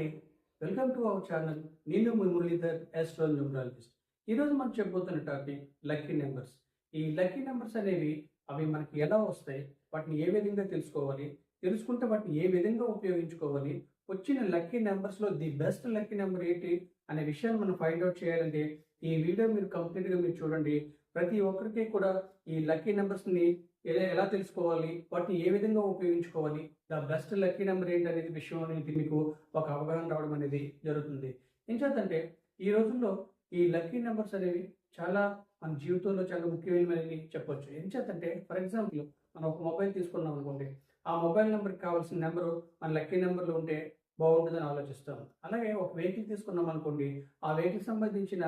అండి welcome to our channel నేను మీ Muralidhar astro numerologist ఈరోజు మనం చెప్పబోతున్న టాపిక్ లక్కీ నెంబర్స్ ఈ లక్కీ నెంబర్స్ అనేవి అవి మనకి ఎలా వస్తాయి వాటిని ఏ విధంగా తెలుసుకోవాలి తెలుసుకుంటే వాటిని ఏ విధంగా ఉపయోగించుకోవాలి వచ్చిన లక్కీ నెంబర్స్లో ది బెస్ట్ లక్కీ నెంబర్ ఏంటి అనే విషయాన్ని మనం ఫైండ్ అవుట్ చేయాలంటే ఈ వీడియో మీరు కంప్లీట్గా మీరు చూడండి. ప్రతి ఒక్కరికి కూడా ఈ లక్కీ నెంబర్స్ని ఎలా ఎలా తెలుసుకోవాలి? వాటిని ఏ విధంగా ఉపయోగించుకోవాలి? ద బెస్ట్ లక్కీ నెంబర్ ఏంటి అనేది విషయం అనేది మీకు ఒక అవగాహన రావడం అనేది జరుగుతుంది. ఏం చేద్దంటే ఈ రోజుల్లో ఈ లక్కీ నెంబర్స్ అనేవి చాలా మన జీవితంలో చాలా ముఖ్యమైనవి చెప్పొచ్చు. ఏం చేద్దంటే ఫర్ ఎగ్జాంపుల్ మనం ఒక మొబైల్ తీసుకున్నాం అనుకోండి. ఆ మొబైల్ నెంబర్కి కావాల్సిన నెంబరు మన లక్కీ నెంబర్లో ఉంటే బాగుంటుందని ఆలోచిస్తాం. అలాగే ఒక వెహికల్ తీసుకున్నాం అనుకోండి ఆ వెహికల్ సంబంధించిన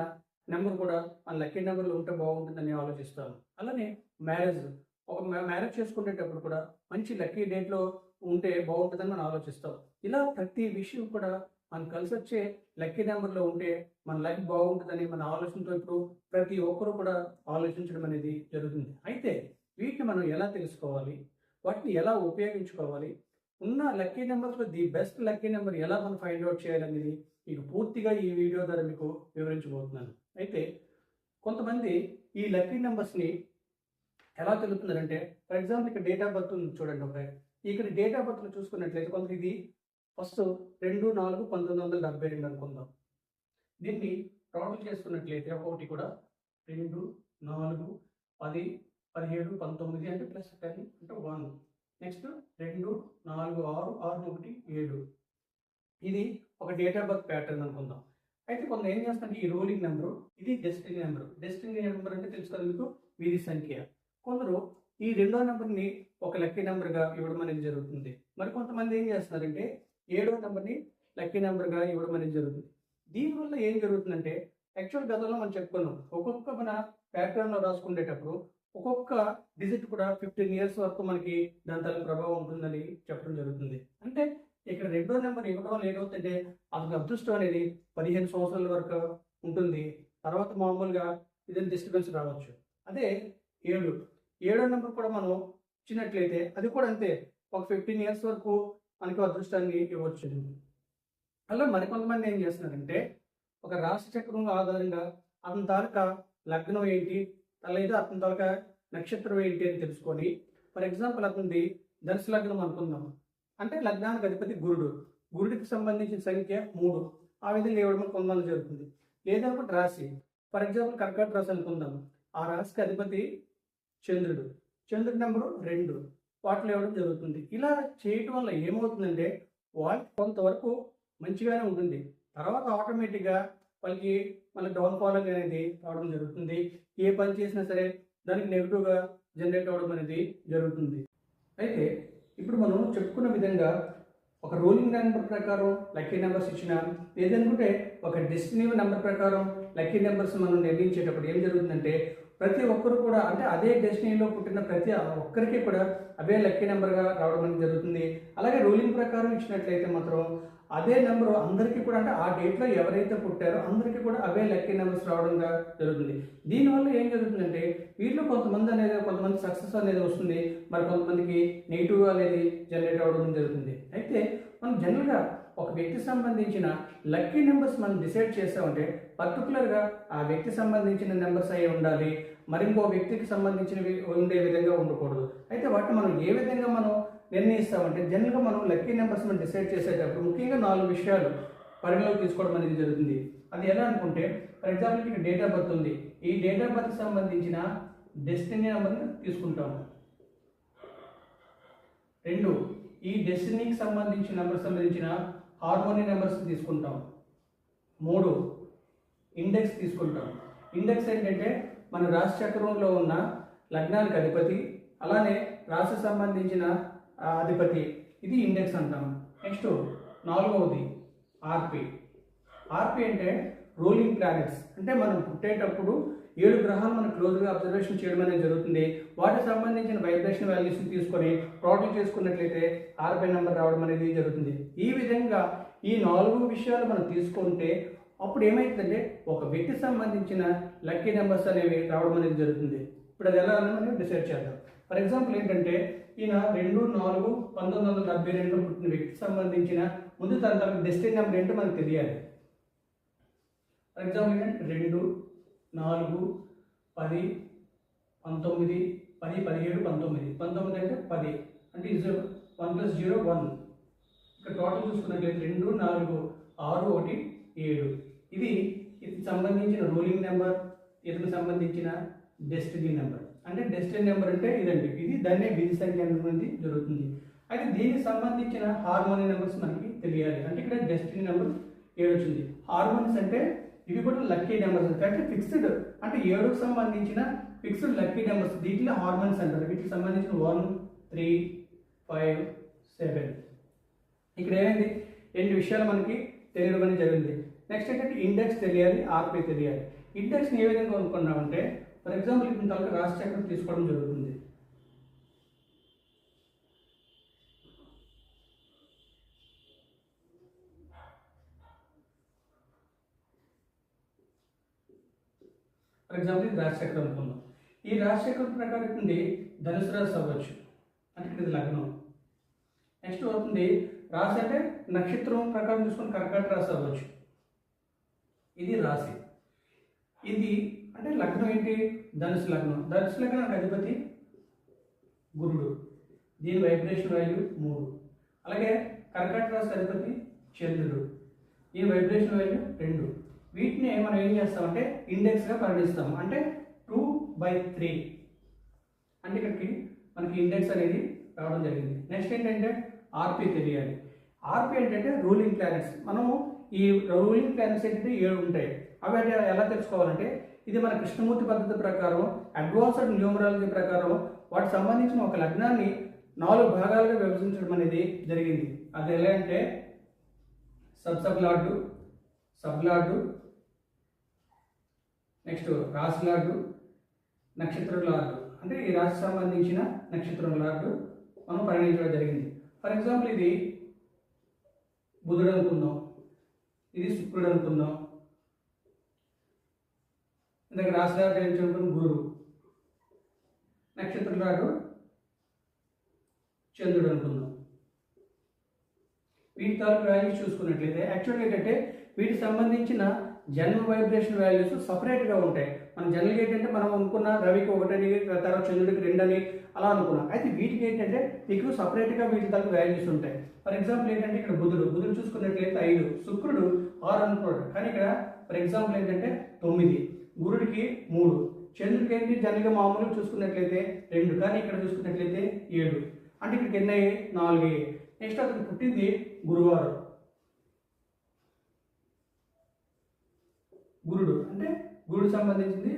నెంబర్ కూడా మన లక్కీ నెంబర్లో ఉంటే బాగుంటుందని ఆలోచిస్తాం. అలానే మ్యారేజ్. ఒక మ్యారేజ్ చేసుకునేటప్పుడు కూడా మంచి లక్కీ డేట్లో ఉంటే బాగుంటుందని మనం ఆలోచిస్తాం. ఇలా ప్రతి విషయం కూడా మనం కలిసి వచ్చే లక్కీ నెంబర్లో ఉంటే మన లైఫ్ బాగుంటుందని మన ఆలోచనతో ఇప్పుడు ప్రతి ఒక్కరూ కూడా ఆలోచించడం అనేది జరుగుతుంది. అయితే వీటిని మనం ఎలా తెలుసుకోవాలి? వాటిని ఎలా ఉపయోగించుకోవాలి? ఉన్న లక్కీ నెంబర్స్లో ది బెస్ట్ లక్కీ నెంబర్ ఎలా మనం ఫైండ్ అవుట్ చేయాలనేది మీకు పూర్తిగా ఈ వీడియో ద్వారా మీకు వివరించబోతున్నాను. అయితే కొంతమంది ఈ లక్కీ నెంబర్స్ని ఎలా తెలుపుతున్నారంటే ఫర్ ఎగ్జాంపుల్ ఇక్కడ డేట్ ఆఫ్ బర్త్ ఉంది చూడండి ఒక ఇక్కడ డేట్ ఆఫ్ బర్త్ను చూసుకున్నట్లయితే కొంత ఇది ఫస్ట్ రెండు నాలుగు పంతొమ్మిది వందల డెబ్బై రెండు అనుకుందాం. దీన్ని టోటల్ చేసుకున్నట్లయితే ఒకటి కూడా రెండు నాలుగు పది పదిహేడు పంతొమ్మిది అంటే ప్లస్ టెన్ అంటే వన్ నెక్స్ట్ రెండు నాలుగు ఆరు ఆరు ఒకటి ఏడు. ఇది ఒక డేట్ ఆఫ్ బర్త్ ప్యాటర్న్ అనుకుందాం. అయితే కొంత ఏం చేస్తారంటే ఈ రోలింగ్ నెంబరు ఇది డెస్టినీ నెంబర్ డెస్టినీ నెంబర్ అంటే తెలుసుకోవడానికి వీధి సంఖ్య. కొందరు ఈ రెండో నెంబర్ని ఒక లక్కీ నెంబర్గా ఇవ్వడం అనేది జరుగుతుంది. మరి కొంతమంది ఏం చేస్తున్నారంటే ఏడో నెంబర్ని లక్కీ నెంబర్గా ఇవ్వడం అనేది జరుగుతుంది. దీనివల్ల ఏం జరుగుతుందంటే యాక్చువల్ గతంలో మనం చెప్పుకున్నాం ఒక్కొక్క మన ప్యాటర్న్లో రాసుకునేటప్పుడు ఒక్కొక్క డిజిట్ కూడా ఫిఫ్టీన్ ఇయర్స్ వరకు మనకి దాని తల ప్రభావం ఉంటుందని చెప్పడం జరుగుతుంది. అంటే ఇక్కడ రెండో నెంబర్ ఇవ్వడం వల్ల ఏమవుతుందంటే అతని అదృష్టం అనేది పదిహేను సంవత్సరాల వరకు ఉంటుంది. తర్వాత మామూలుగా ఇదని డిస్టర్బెన్స్ రావచ్చు. అదే ఏడు. ఏడో నెంబర్ కూడా మనం ఇచ్చినట్లయితే అది కూడా అంతే. ఒక ఫిఫ్టీన్ ఇయర్స్ వరకు మనకి అదృష్టాన్ని ఇవ్వచ్చు. అలా మరికొంతమంది ఏం చేస్తున్నారంటే ఒక రాశి చక్రం ఆధారంగా అతని తాలూకా లగ్నం ఏంటి లేదా అతని తాలూకా నక్షత్రం ఏంటి అని తెలుసుకొని ఫర్ ఎగ్జాంపుల్ అతనిది ధనుసు లగ్నం అనుకుందాం. అంటే లగ్నానికి అధిపతి గురుడు. గురుడికి సంబంధించిన సంఖ్య మూడు. ఆ విధంగా ఇవ్వడం కొంతమంది జరుగుతుంది. లేదనుకుంటే రాశి. ఫర్ ఎగ్జాంపుల్ కర్కాట రాశి అనుకుందాం. ఆ రాశికి అధిపతి చంద్రుడు. చంద్రుడి నెంబరు రెండు. వాటిలో ఇవ్వడం జరుగుతుంది. ఇలా చేయటం వల్ల ఏమవుతుందంటే వాళ్ళకి కొంతవరకు మంచిగానే ఉంటుంది. తర్వాత ఆటోమేటిక్గా వాళ్ళకి మన డౌన్ఫాల్ అనేది రావడం జరుగుతుంది. ఏ పని చేసినా సరే దానికి నెగిటివ్గా జనరేట్ అవ్వడం అనేది జరుగుతుంది. అయితే ఇప్పుడు మనం చెప్పుకున్న విధంగా ఒక రూలింగ్ నెంబర్ ప్రకారం లక్కీ నెంబర్స్ ఇచ్చిన లేదనుకుంటే ఒక డెస్టినీ నెంబర్ ప్రకారం లక్కీ నెంబర్స్ మనం నిర్ణయించేటప్పుడు ఏం జరుగుతుందంటే ప్రతి ఒక్కరు కూడా అంటే అదే డెస్టినీలో పుట్టిన ప్రతి ఒక్కరికి కూడా అవే లక్కీ నెంబర్గా రావడం అనేది జరుగుతుంది. అలాగే రూలింగ్ ప్రకారం ఇచ్చినట్లయితే మాత్రం అదే నెంబర్ అందరికీ కూడా అంటే ఆ డేట్లో ఎవరైతే పుట్టారో అందరికీ కూడా అవే లక్కీ నెంబర్స్ రావడంగా జరుగుతుంది. దీనివల్ల ఏం జరుగుతుందంటే వీటిలో కొంతమంది అనేది కొంతమంది సక్సెస్ అనేది వస్తుంది. మరి కొంతమందికి నెగిటివ్ అనేది జనరేట్ అవ్వడం జరుగుతుంది. అయితే మనం జనరల్గా ఒక వ్యక్తి సంబంధించిన లక్కీ నెంబర్స్ మనం డిసైడ్ చేసామంటే పర్టికులర్గా ఆ వ్యక్తి సంబంధించిన నెంబర్స్ అయి ఉండాలి మరి ఇంకో వ్యక్తికి సంబంధించినవి ఉండే విధంగా ఉండకూడదు. అయితే వాటిని మనం ఏ విధంగా మనం నిర్ణయిస్తామంటే జనరల్గా మనం లక్కీ నెంబర్స్ మనం డిసైడ్ చేసేటప్పుడు ముఖ్యంగా నాలుగు విషయాలు పరిగణలోకి తీసుకోవడం అనేది జరుగుతుంది. అది ఎలా అనుకుంటే ఫర్ ఎగ్జాంపుల్ ఇక్కడ డేట్ ఆఫ్ బర్త్ ఉంది. ఈ డేట్ ఆఫ్ బర్త్ సంబంధించిన డెస్టినీ నెంబర్ని తీసుకుంటాము. రెండు ఈ డెస్టినీకి సంబంధించిన నెంబర్ సంబంధించిన హార్మోని నెంబర్స్ తీసుకుంటాం. మూడు ఇండెక్స్ తీసుకుంటాం. ఇండెక్స్ ఏంటంటే మన రాశి చక్రంలో ఉన్న లగ్నానికి అధిపతి అలానే రాశి సంబంధించిన అధిపతి. ఇది ఇండెక్స్ అంటాం. నెక్స్ట్ నాలుగవది ఆర్పి. ఆర్పి అంటే రూలింగ్ ప్లానెట్స్. అంటే మనం పుట్టేటప్పుడు ఏడు గ్రహాలు మనం క్లోజ్గా అబ్జర్వేషన్ చేయడం అనేది జరుగుతుంది. వాటికి సంబంధించిన వైబ్రేషన్ వాల్యూస్ తీసుకొని టోటల్ చేసుకున్నట్లయితే ఆర్బై నెంబర్ రావడం అనేది జరుగుతుంది. ఈ విధంగా ఈ నాలుగు విషయాలు మనం తీసుకుంటే అప్పుడు ఏమవుతుందంటే ఒక వ్యక్తికి సంబంధించిన లక్కీ నెంబర్స్ అనేవి రావడం అనేది జరుగుతుంది. ఇప్పుడు అది ఎలా మనం డిసైడ్ చేద్దాం. ఫర్ ఎగ్జాంపుల్ ఏంటంటే ఈయన రెండు నాలుగు పంతొమ్మిది వందల డెబ్బై రెండు పుట్టిన వ్యక్తికి సంబంధించిన ముందు తన తన డెస్టినీ నెంబర్ ఏంటో మనకు తెలియాలి. ఫర్ ఎగ్జాంపుల్ ఏంటంటే రెండు నాలుగు పది పంతొమ్మిది పది పదిహేడు పంతొమ్మిది. పంతొమ్మిది అంటే పది. అంటే is one plus zero one. ఇక్కడ టోటల్ చూసుకున్నట్లయితే రెండు నాలుగు ఆరు ఒకటి ఏడు. ఇది ఇది సంబంధించిన రూలింగ్ నెంబర్ ఇతనికి సంబంధించిన డెస్టినీ నెంబర్ అంటే డెస్టినీ నెంబర్ అంటే ఇదండి. ఇది దాన్నే విధి సంఖ్య అనేది జరుగుతుంది. అయితే దీనికి సంబంధించిన హార్మోని నెంబర్స్ మనకి తెలియాలి. అంటే ఇక్కడ డెస్టినీ నెంబర్ ఏడు వచ్చింది హార్మోన్స్ అంటే ఇవి కూడా లక్కీ నెంబర్స్ అంటే ఫిక్స్డ్ అంటే ఏడుకు సంబంధించిన ఫిక్స్డ్ లక్కీ నెంబర్స్ దీంట్లో హార్మోన్స్ అంటారు. వీటికి సంబంధించిన వన్ త్రీ ఫైవ్ సెవెన్ ఇక్కడ ఏమైంది? రెండు విషయాలు మనకి తెలియడం అనేది జరిగింది. నెక్స్ట్ ఏంటంటే ఇండెక్స్ తెలియాలి ఆర్పీ తెలియాలి. ఇండెక్స్ని ఏ విధంగా కొనుక్కున్నామంటే ఫర్ ఎగ్జాంపుల్ ఇప్పుడు తలక రాశి చక్రం తీసుకోవడం జరుగుతుంది. ఫర్ ఎగ్జాంపుల్ ఇది రాశి అనుకుందాం. ఈ రాజశేఖరం ప్రకారం నుండి ధనుసు రాశి అవ్వచ్చు. అంటే ఇక్కడ ఇది లగ్నం. నెక్స్ట్ అవుతుంది రాశి అంటే నక్షత్రం ప్రకారం చూసుకొని కర్కట రాశి అవ్వచ్చు. ఇది రాశి. ఇది అంటే లగ్నం ఏంటి? ధనుసు లగ్నం. ధనుసు లగ్నానికి అధిపతి గురుడు. దీని వైబ్రేషన్ వాల్యూ మూడు. అలాగే కర్కట రాశి అధిపతి చంద్రుడు. ఈ వైబ్రేషన్ వాల్యూ రెండు. వీటిని మనం ఏం చేస్తామంటే ఇండెక్స్గా పరిగణిస్తాం అంటే టూ బై త్రీ. అంటే ఇక్కడికి మనకి ఇండెక్స్ అనేది రావడం జరిగింది. నెక్స్ట్ ఏంటంటే ఆర్పి తెలియాలి. ఆర్పి ఏంటంటే రూలింగ్ ప్లానెట్స్. మనము ఈ రూలింగ్ ప్లానెట్స్ ఏంటంటే ఏడు ఉంటాయి. అవి అంటే ఎలా తెలుసుకోవాలంటే ఇది మన కృష్ణమూర్తి పద్ధతి ప్రకారం అడ్వాన్స్డ్ న్యూమరాలజీ ప్రకారం వాటికి సంబంధించిన ఒక లగ్నాన్ని నాలుగు భాగాలుగా విభజించడం అనేది జరిగింది. అది ఎలా అంటే sub sub lord sub lord next రాశి లార్డు నక్షత్రం లార్డు అంటే ఈ రాశి సంబంధించిన నక్షత్రం లార్డు మనం పరిగణించడం జరిగింది. ఫర్ ఎగ్జాంపుల్ ఇది బుధుడు అనుకుందాం ఇది శుక్రుడు అనుకుందాం ఇందాక రాశి లార్డు ఏంటనుకున్న గురువు. నక్షత్రం లార్డు చంద్రుడు అనుకుందాం వీటి తాలూకు వాల్యూస్ చూసుకున్నట్లయితే యాక్చువల్గా ఏంటంటే వీటికి సంబంధించిన జన్మ వైబ్రేషన్ వాల్యూస్ సపరేట్గా ఉంటాయి. మనం జనరల్గా ఏంటంటే మనం అనుకున్న రవికి ఒకటని తర్వాత చంద్రుడికి రెండని అలా అనుకున్నాం. అయితే వీటికి ఏంటంటే మీకు సపరేట్గా వీటి తాలూకు వాల్యూస్ ఉంటాయి. ఫర్ ఎగ్జాంపుల్ ఏంటంటే ఇక్కడ బుధుడు బుధుడు చూసుకున్నట్లయితే ఐదు శుక్రుడు ఆరు అనుకున్నాడు. కానీ ఇక్కడ ఫర్ ఎగ్జాంపుల్ ఏంటంటే తొమ్మిది గురుడికి మూడు చంద్రుడికి ఏంటి? జనరల్గా మామూలుగా చూసుకున్నట్లయితే రెండు కానీ ఇక్కడ చూసుకున్నట్లయితే ఏడు. అంటే ఇక్కడికి ఎన్ని అయ్యాయి? నాలుగు అయ్యాయి. నెక్స్ట్ అతను పుట్టింది గురువారం. గురుడు. అంటే గురుడు సంబంధించింది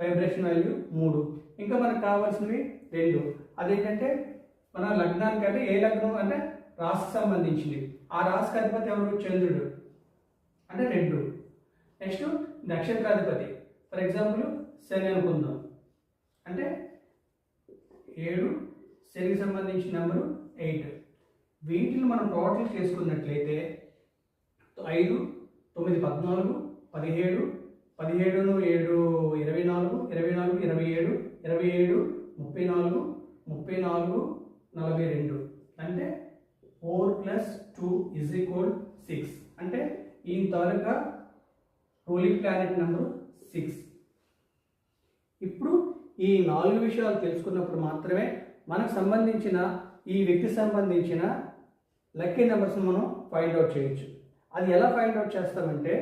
వైబ్రేషన్ వాల్యూ మూడు. ఇంకా మనకు కావాల్సినవి రెండు. అదేంటంటే మన లగ్నానికి అంటే ఏ లగ్నం అంటే రాశికి సంబంధించింది. ఆ రాశికి అధిపతి ఎవరు? చంద్రుడు. అంటే రెండు. నెక్స్ట్ నక్షత్రాధిపతి. ఫర్ ఎగ్జాంపుల్ శని అనుకుందాం. అంటే ఏడు శనికి సంబంధించిన నెంబరు ఎయిట్. వీటిని మనం టోటల్ చేసుకున్నట్లయితే ఐదు తొమ్మిది పద్నాలుగు పదిహేడు పదిహేడును ఏడు ఇరవై నాలుగు ఇరవై నాలుగు ఇరవై ఏడు ఇరవై ఏడు ముప్పై నాలుగు ముప్పై నాలుగు నలభై రెండు అంటే four plus two is equal six. అంటే ఈ తాలూకా రూలింగ్ ప్లానెట్ నెంబర్ సిక్స్. ఇప్పుడు ఈ నాలుగు విషయాలు తెలుసుకున్నప్పుడు మాత్రమే మనకు సంబంధించిన ఈ వ్యక్తికి సంబంధించిన లక్కీ నెంబర్స్ మనం ఫైండ్ అవుట్ చేయొచ్చు. అది ఎలా ఫైండ్ అవుట్ చేస్తామంటే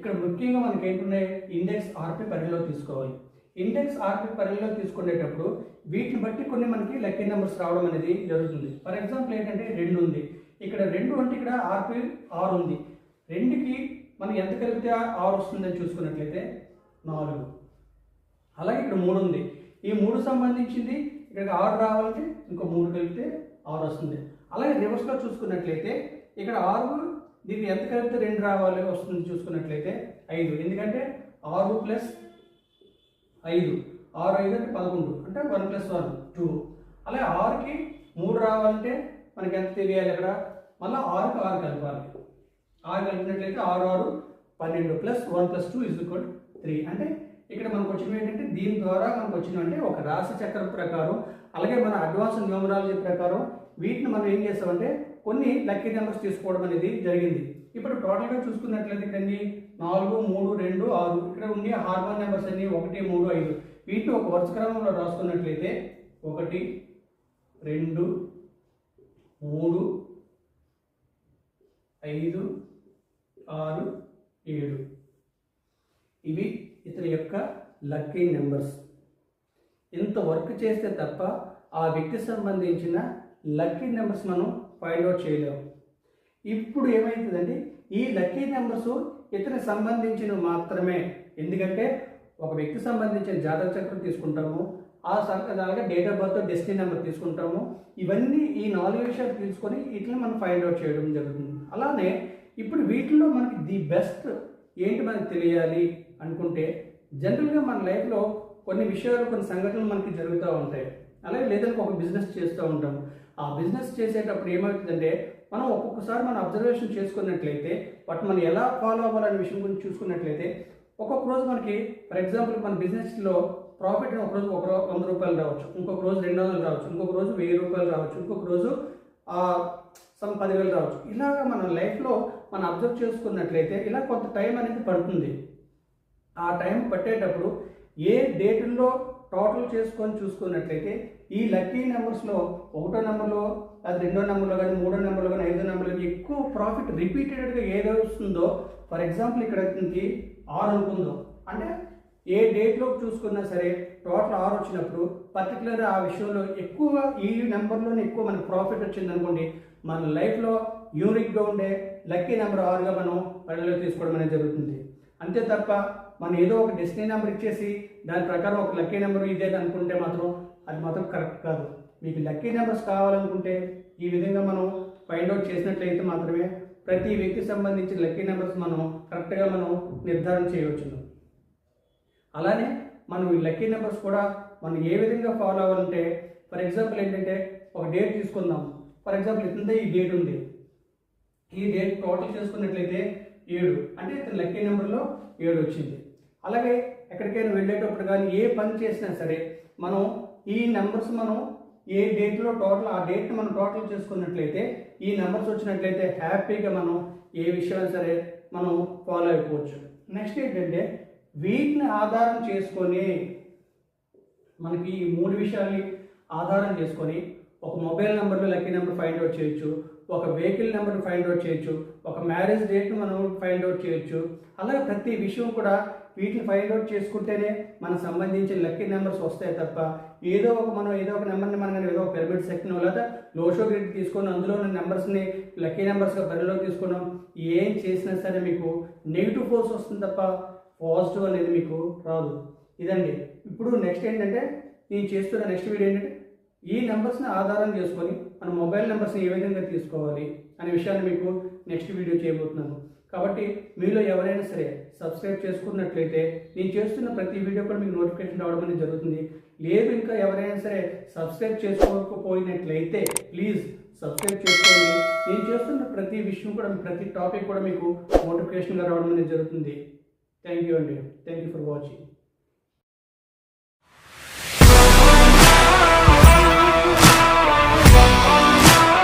ఇక్కడ ముఖ్యంగా మనకి ఏంటున్నాయి ఇండెక్స్ ఆర్పి పరిధిలో తీసుకోవాలి. ఇండెక్స్ ఆర్పి పరిధిలో తీసుకునేటప్పుడు వీటిని బట్టి కొన్ని మనకి లక్కీ నెంబర్స్ రావడం అనేది జరుగుతుంది. ఫర్ ఎగ్జాంపుల్ ఏంటంటే రెండు ఉంది. ఇక్కడ రెండు అంటే ఇక్కడ ఆర్పి ఆరు ఉంది. రెండుకి మనం ఎంత కలిపితే ఆరు వస్తుందని చూసుకున్నట్లయితే నాలుగు. అలాగే ఇక్కడ మూడు ఉంది. ఈ మూడు సంబంధించింది ఇక్కడ ఆరు రావాలంటే ఇంకో మూడు కలిపితే ఆరు వస్తుంది. అలాగే రివర్స్లో చూసుకున్నట్లయితే ఇక్కడ ఆరు దీనికి ఎంత కలిపితే రెండు రావాలి వస్తుంది చూసుకున్నట్లయితే ఐదు. ఎందుకంటే ఆరు ప్లస్ ఐదు. ఆరు ఐదు అంటే పదకొండు. అంటే వన్ ప్లస్ వన్ టూ. అలాగే ఆరుకి మూడు రావాలంటే మనకి ఎంత తెలియాలి ఇక్కడ మళ్ళీ ఆరుకి ఆరు కలపాలి. ఆరు కలిపినట్లయితే ఆరు ఆరు పన్నెండు plus one plus two is equal three. అంటే ఇక్కడ మనకు వచ్చినవి ఏంటంటే దీని ద్వారా మనకు వచ్చినవంటే ఒక రాశి చక్రం ప్రకారం అలాగే మన అడ్వాన్స్ న్యూమరాలజీ ప్రకారం వీటిని మనం ఏం చేస్తామంటే కొన్ని లక్కీ నెంబర్స్ తీసుకోవడం అనేది జరిగింది. ఇప్పుడు టోటల్గా చూసుకున్నట్లయితే కానీ నాలుగు మూడు రెండు ఆరు ఇక్కడ ఉండే హార్మోన్ నెంబర్స్ అన్ని ఒకటి మూడు ఐదు. వీటిని ఒక వరుస క్రమంలో రాసుకున్నట్లయితే ఒకటి రెండు మూడు ఐదు ఆరు ఏడు. ఇవి ఇతని యొక్క లక్కీ నెంబర్స్ ఇంత వర్క్ చేస్తే తప్ప ఆ వ్యక్తి సంబంధించిన లక్కీ నెంబర్స్ మనం ఫైండ్ అవుట్ చేయలేము ఇప్పుడు ఏమవుతుందండి ఈ లక్కీ నెంబర్స్ ఇతనికి సంబంధించినవి మాత్రమే. ఎందుకంటే ఒక వ్యక్తి సంబంధించిన జాతక చక్రం తీసుకుంటాము ఆ సం- అలాగే date of birth destiny number తీసుకుంటాము ఇవన్నీ ఈ నాలుగు విషయాలు తీసుకొని వీటిని మనం ఫైండ్ అవుట్ చేయడం జరుగుతుంది. అలానే ఇప్పుడు వీటిలో మనకి ది బెస్ట్ ఏంటి మనకి తెలియాలి అనుకుంటే జనరల్గా మన లైఫ్లో కొన్ని విషయాలు కొన్ని సంఘటనలు మనకి జరుగుతూ ఉంటాయి. అలాగే లేదంటే ఒక బిజినెస్ చేస్తూ ఉంటాము. ఆ బిజినెస్ చేసేటప్పుడు ఏమవుతుందంటే మనం ఒక్కొక్కసారి మనం అబ్జర్వేషన్ చేసుకున్నట్లయితే వాటి మనం ఎలా ఫాలో అవ్వాలనే విషయం గురించి చూసుకున్నట్లయితే ఒక్కొక్క రోజు మనకి ఫర్ ఎగ్జాంపుల్ మన బిజినెస్లో ప్రాఫిట్ ఒక రోజు ఒక వంద రూపాయలు రావచ్చు ఇంకొక రోజు రెండు వందలు రావచ్చు ఇంకొక రోజు వెయ్యి రూపాయలు రావచ్చు ఇంకొక రోజు సమ్ పదివేలు రావచ్చు. ఇలాగ మన లైఫ్లో మనం అబ్జర్వ్ చేసుకున్నట్లయితే ఇలా కొంత టైం అనేది పడుతుంది. ఆ టైం పట్టేటప్పుడు ఏ డేట్లో టోటల్ చేసుకొని చూసుకున్నట్లయితే ఈ లక్కీ నెంబర్స్లో ఒకటో నెంబర్లో అది రెండో నెంబర్లో కానీ మూడో నెంబర్లో కానీ ఐదో నెంబర్లో కానీ ఎక్కువ ప్రాఫిట్ రిపీటెడ్గా ఏదో వస్తుందో ఫర్ ఎగ్జాంపుల్ ఇక్కడ ఆరు అనుకుందాం. అంటే ఏ డేట్లో చూసుకున్నా సరే టోటల్ ఆరు వచ్చినప్పుడు పర్టికులర్ ఆ విషయంలో ఎక్కువ ఈ నెంబర్లోనే ఎక్కువ మనకు ప్రాఫిట్ వచ్చింది అనుకోండి మన లైఫ్లో యూనిక్గా ఉండే లక్కీ నెంబర్ ఆరుగా మనం పరిగణలో తీసుకోవడం అనేది జరుగుతుంది. అంతే తప్ప మనం ఏదో ఒక డెస్టినీ నెంబర్ ఇచ్చేసి దాని ప్రకారం ఒక లక్కీ నెంబర్ ఇదే అనుకుంటే మాత్రం అది మాత్రం కరెక్ట్ కాదు. మీకు లక్కీ నెంబర్స్ కావాలనుకుంటే ఈ విధంగా మనం ఫైండ్ అవుట్ చేసినట్లయితే మాత్రమే ప్రతి వ్యక్తికి సంబంధించిన లక్కీ నెంబర్స్ మనం కరెక్ట్గా మనం నిర్ధారణ చేయవచ్చు. అలానే మనం ఈ లక్కీ నెంబర్స్ కూడా మనం ఏ విధంగా ఫాలో అవ్వాలంటే ఫర్ ఎగ్జాంపుల్ ఏంటంటే ఒక డేట్ తీసుకుందాం. ఫర్ ఎగ్జాంపుల్ ఇంత ఈ డేట్ ఉంది. ఈ డేట్ టోటల్ చేసుకున్నట్లయితే ఏడు. అంటే ఇతని లక్కీ నెంబర్లో ఏడు వచ్చింది. అలాగే ఎక్కడికైనా వెళ్ళేటప్పుడు కానీ ఏ పని చేసినా సరే మనం ఈ నెంబర్స్ మనం ఏ డేట్లో టోటల్ ఆ డేట్ని మనం టోటల్ చేసుకున్నట్లయితే ఈ నెంబర్స్ వచ్చినట్లయితే హ్యాపీగా మనం ఏ విషయమైనా సరే మనం ఫాలో అయిపోవచ్చు. నెక్స్ట్ ఏంటంటే వీటిని ఆధారం చేసుకొని మనకి ఈ మూడు విషయాల్ని ఆధారం చేసుకొని ఒక మొబైల్ నెంబర్లో లక్కీ నెంబర్ ఫైండ్ అవుట్ చేయొచ్చు ఒక వెహికల్ నెంబర్ ఫైండ్ అవుట్ చేయొచ్చు ఒక మ్యారేజ్ డేట్ని మనం ఫైండ్ అవుట్ చేయొచ్చు అలాగే ప్రతి విషయం కూడా వీటిని ఫైండ్ అవుట్ చేసుకుంటేనే మనకు సంబంధించిన లక్కీ నెంబర్స్ వస్తాయి తప్ప ఏదో ఒక మనం ఏదో ఒక నెంబర్ని మనం ఏదో ఒక పిరమిడ్ సెక్షన్ లేదా లోషో గ్రిడ్ తీసుకొని అందులో ఉన్న నెంబర్స్ని లక్కీ నెంబర్స్గా పరిలోకి తీసుకున్నాం. ఏం చేసినా సరే మీకు నెగిటివ్ ఫోర్స్ వస్తుంది తప్ప పాజిటివ్ అనేది మీకు రాదు. ఇదండి. ఇప్పుడు నెక్స్ట్ ఏంటంటే నేను చేస్తున్న నెక్స్ట్ వీడియో ఏంటంటే ఈ నెంబర్స్ని ఆధారం చేసుకొని మన మొబైల్ నెంబర్స్ని ఏ విధంగా తీసుకోవాలి అనే విషయాన్ని మీకు నెక్స్ట్ వీడియో చేయబోతున్నాను. కాబట్టి మీలో ఎవరైనా సరే సబ్స్క్రైబ్ చేసుకున్నట్లయితే నేను చేస్తున్న ప్రతి వీడియో కూడా మీకు నోటిఫికేషన్ రావడం అనేది జరుగుతుంది. లేదు ఇంకా ఎవరైనా సరే సబ్స్క్రైబ్ చేసుకోకపోయినట్లయితే ప్లీజ్ సబ్స్క్రైబ్ చేసుకోండి. నేను చేస్తున్న ప్రతి విషయం కూడా ప్రతి టాపిక్ కూడా మీకు నోటిఫికేషన్గా రావడం అనేది జరుగుతుంది. థ్యాంక్ యూ అండి. Thank you for watching.